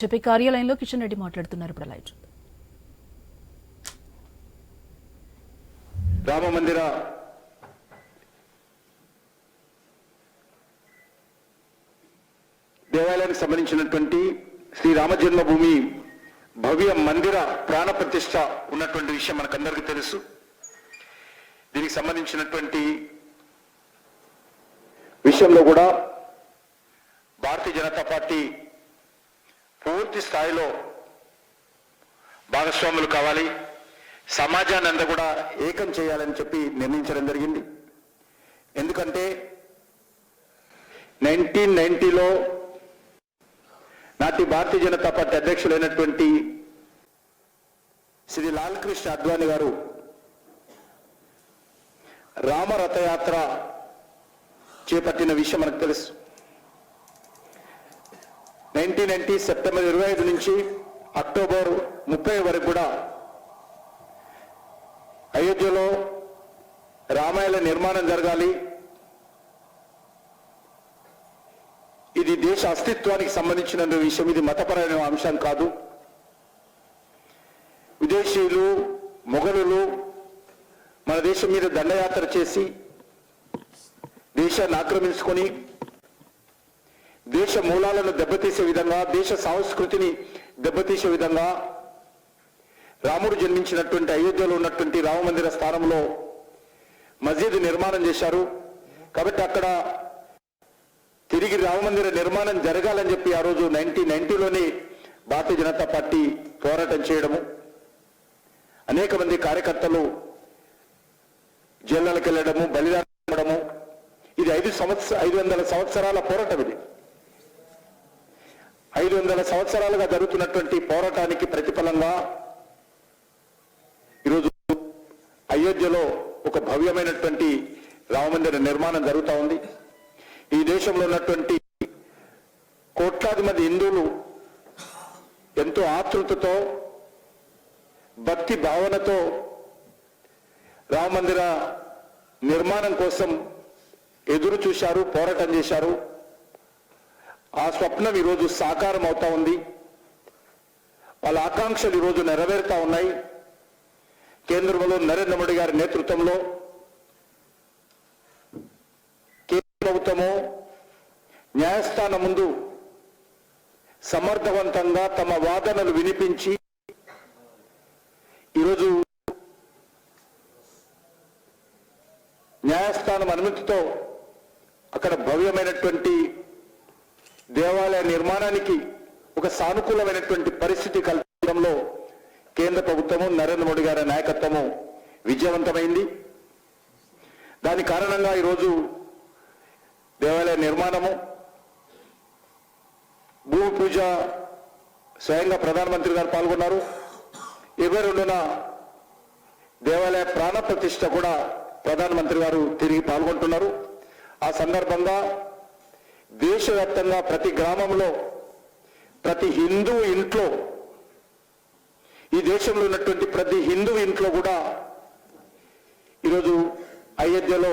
చెప్పే కార్యాలయంలో కిషన్ రెడ్డి మాట్లాడుతున్నారు ఇప్పుడు లైవ్ రామ మందిర దేవాలయానికి సంబంధించినటువంటి శ్రీ రామ జన్మభూమి భవ్య మందిర ప్రాణ ప్రతిష్ట ఉన్నటువంటి విషయం మనకందరికీ తెలుసు. దీనికి సంబంధించినటువంటి విషయంలో కూడా భారతీయ జనతా పార్టీ పూర్తి స్థాయిలో భాగస్వాములు కావాలి. సమాజాన్ని అంతా కూడా ఏకం చేయాలని చెప్పి నిర్ణయించడం జరిగింది. ఎందుకంటే నైన్టీన్ నైన్టీలో నాటి భారతీయ జనతా పార్టీ అధ్యక్షులైనటువంటి శ్రీ లాల్ కృష్ణ అద్వాని గారు రామ రథయాత్ర చేపట్టిన విషయం మనకు తెలుసు. నైన్టీన్ నైన్టీ సెప్టెంబర్ ఇరవై ఐదు నుంచి అక్టోబర్ ముప్పై వరకు కూడా అయోధ్యలో రామాయణ నిర్మాణం జరగాలి. ఇది దేశ అస్తిత్వానికి సంబంధించిన విషయం ఇది మతపరమైన అంశం కాదు. విదేశీయులు మొఘలులు మన దేశం మీద దండయాత్ర చేసి దేశాన్ని ఆక్రమించుకొని దేశ మూలాలను దెబ్బతీసే విధంగా దేశ సంస్కృతిని దెబ్బతీసే విధంగా రాముడు జన్మించినటువంటి అయోధ్యలో ఉన్నటువంటి రామమందిర స్థానంలో మసీదు నిర్మాణం చేశారు. కాబట్టి అక్కడ తిరిగి రామమందిర నిర్మాణం జరగాలని చెప్పి ఆ రోజు నైన్టీన్ నైన్టీలోనే భారతీయ జనతా పార్టీ పోరాటం చేయడము. అనేక మంది కార్యకర్తలు జైళ్ళకి వెళ్ళడము బలిదానం ఇది ఐదు సంవత్సర ఐదు వందల సంవత్సరాల పోరాటం ఇది. ఐదు వందల సంవత్సరాలుగా జరుగుతున్నటువంటి పోరాటానికి ప్రతిఫలంగా ఈరోజు అయోధ్యలో ఒక భవ్యమైనటువంటి రామమందిర నిర్మాణం జరుగుతూ ఉంది. ఈ దేశంలో ఉన్నటువంటి కోట్లాది మంది హిందువులు ఎంతో ఆతృతతో భక్తి భావనతో రామమందిర నిర్మాణం కోసం ఎదురు చూశారు పోరాటం చేశారు. ఆ స్వప్నం ఈరోజు సాకారం అవుతా ఉంది. వాళ్ళ ఆకాంక్షలు ఈరోజు నెరవేరుతా ఉన్నాయి. కేంద్రంలో నరేంద్ర మోడీ గారి నేతృత్వంలో కేంద్ర ప్రభుత్వము న్యాయస్థానం ముందు సమర్థవంతంగా తమ వాదనలు వినిపించి ఈరోజు న్యాయస్థానం అనుమతితో అక్కడ భవ్యమైనటువంటి దేవాలయ నిర్మాణానికి ఒక సానుకూలమైనటువంటి పరిస్థితి కల్పించడంలో కేంద్ర ప్రభుత్వము నరేంద్ర మోడీ గారి నాయకత్వము విజయవంతమైంది. దాని కారణంగా ఈరోజు దేవాలయ నిర్మాణము భూమి పూజ స్వయంగా ప్రధానమంత్రి గారు పాల్గొన్నారు. ఇరవై రెండున దేవాలయ ప్రాణ ప్రతిష్ట కూడా ప్రధానమంత్రి గారు తిరిగి పాల్గొంటున్నారు. ఆ సందర్భంగా దేశవ్యాప్తంగా ప్రతి గ్రామంలో ప్రతి హిందూ ఇంట్లో ఈ దేశంలో ఉన్నటువంటి ప్రతి హిందూ ఇంట్లో కూడా ఈరోజు అయోధ్యలో